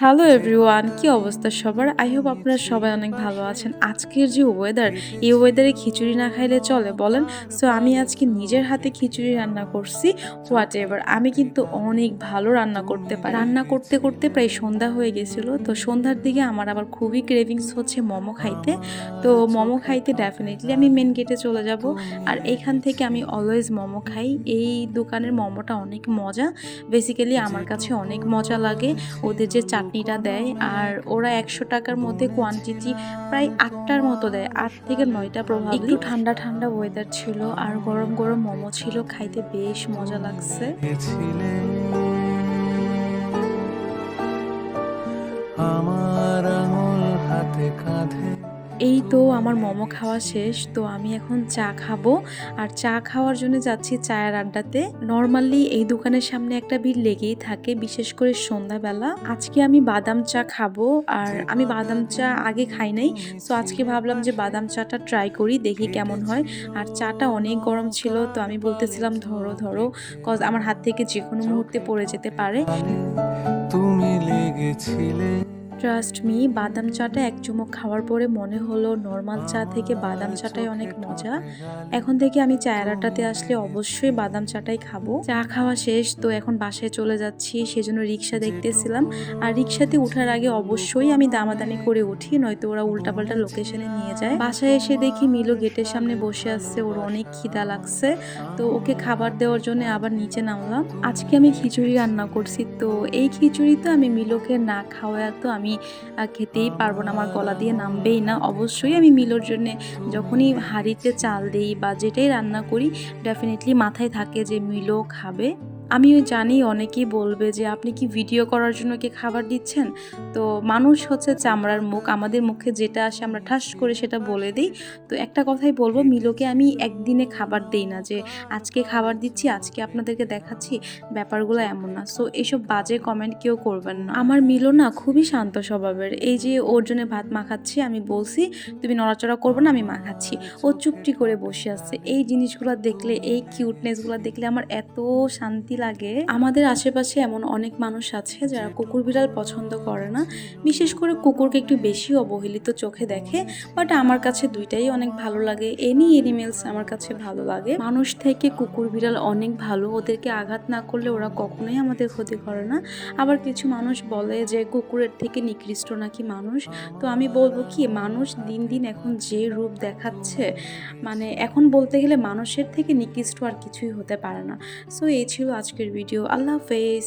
Hello everyone কি অবস্থা সবার? আই হোপ আপনারা সবাই অনেক ভালো আছেন। আজকের যে ওয়েদার এই ওয়েদারে খিচুড়ি না খাইলে চলে বলেন। সো আমি আজকে নিজের হাতে খিচুড়ি রান্না করছি হোয়াট এভার আমি কিন্তু অনেক ভালো রান্না করতে পারি। রান্না করতে করতে প্রায় সন্ধ্যা হয়ে গেছিল। তো সন্ধ্যার দিকে আমার আবার খুবই ক্রেভিংস হচ্ছে মোমো খাইতে। তো মোমো খাইতে ডেফিনেটলি আমি মেন গেটে চলে যাব। আর এইখান থেকে আমি অলওয়েজ মোমো খাই। এই দোকানের মোমোটা অনেক মজা। বেসিক্যালি আমার কাছে অনেক মজা লাগে। ওদের যে চাটনিটা দেয় আর ওরা একশো টাকার মধ্যে কোয়ান্টিটি প্রায় আটটার মতো দেয় আট থেকে নয়টা প্রভাব একটু ঠান্ডা ঠান্ডা ওয়েদার ছিল আর গরম গরম মোমো ছিল খাইতে বেশ মজা লাগছে। আমার আঙুল হাতে কাঁধে এই তো আমার মোমো খাওয়া শেষ, তো আমি এখন চা খাব। আর চা খাওয়ার জন্য যাচ্ছি চায়ের আড্ডাতে। নর্মালি এই দোকানের সামনে একটা ভিড় লেগেই থাকে, বিশেষ করে সন্ধ্যাবেলা। আজকে আমি বাদাম চা খাব, আর আমি বাদাম চা আগে খাই নাই। সো আজকে ভাবলাম যে বাদাম চাটা ট্রাই করি, দেখি কেমন হয়। আর চাটা অনেক গরম ছিল, তো আমি বলতেছিলাম, ধরো ধরো। কজ আমার হাত থেকে যে কোনো মুহূর্তে পড়ে যেতে পারে তুমি লেগেছিলে। ট্রাস্ট মি বাদাম চাটা এক চুমুক খাওয়ার পরে মনে হলো নর্মাল চা থেকে বাদাম চাটাই অনেক মজা। এখন থেকে আমি চায়ের আড্ডাতে আসলে অবশ্যই বাদাম চাটাই খাব। চা খাওয়া শেষ তো এখন বাসায় চলে যাচ্ছি সেজন্য রিক্সা দেখতেছিলাম। আর রিক্সাতে ওঠার আগে অবশ্যই আমি দামাদামি করে উঠি নয়তো ওরা উল্টাপাল্টা লোকেশনে নিয়ে যায়। বাসায় এসে দেখি মিলো গেটের সামনে বসে আসছে ওর অনেক খিদা লাগছে। তো ওকে খাবার দেওয়ার জন্য আবার নিচে নামলাম। আজকে আমি খিচুড়ি রান্না করছি তো এই খিচুড়ি তো আমি মিলোকে না খাওয়া তো আমি আহ, খেতেই পারব না আমার গলা দিয়ে নামবেই না। অবশ্যই আমি মিলোর জন্যে যখনই হাঁড়িতে চাল দিই বা যেটাই রান্না করি ডেফিনেটলি মাথায় থাকে যে মিলো খাবে। আমিও জানি অনেকেই বলবে যে, আপনি কি ভিডিও করার জন্য কি খাবার দিচ্ছেন? তো মানুষ হচ্ছে চামড়ার মুখ। আমাদের মুখে যেটা আসে আমরা ঠাস করে সেটা বলে দিই। তো একটা কথাই বলব, মিলোকে আমি একদিনে খাবার দিই না যে, আজকে খাবার দিচ্ছি, আজকে আপনাদেরকে দেখাচ্ছি। ব্যাপারগুলো এমন না। সো এইসব বাজে কমেন্ট কেউ করবেন না। আমার মিলো না খুবই শান্ত স্বভাবের। এই যে ওর জন্য ভাত মাখাচ্ছি, আমি বলছি, তুমি নড়াচড়া করবে না, আমি মাখাচ্ছি। ও চুপটি করে বসে আসছে এই জিনিসগুলো দেখলে, এই কিউটনেসগুলো দেখলে আমার এত শান্তি লাগে। আমাদের আশেপাশে এমন অনেক মানুষ আছে যারা কুকুর বিড়াল পছন্দ করে না। বিশেষ করে কুকুরকে একটু বেশি অবহেলিত চোখে দেখে। বাট আমার কাছে দুইটাই অনেক ভালো লাগে। এনি এনিমেলস আমার কাছে ভালো লাগে। মানুষ থেকে কুকুর বিড়াল অনেক ভালো। ওদেরকে আঘাত না করলে ওরা কখনোই আমাদের ক্ষতি করে না। আবার কিছু মানুষ বলে যে কুকুরের থেকে নিকৃষ্ট নাকি মানুষ। তো আমি বলব কি, মানুষ দিন দিন এখন যে রূপ দেখাচ্ছে মানে এখন বলতে গেলে মানুষের থেকে নিকৃষ্ট আর কিছুই হতে পারে না। সো এই ছিল আজকের ভিডিও আল্লাহ হাফেজ।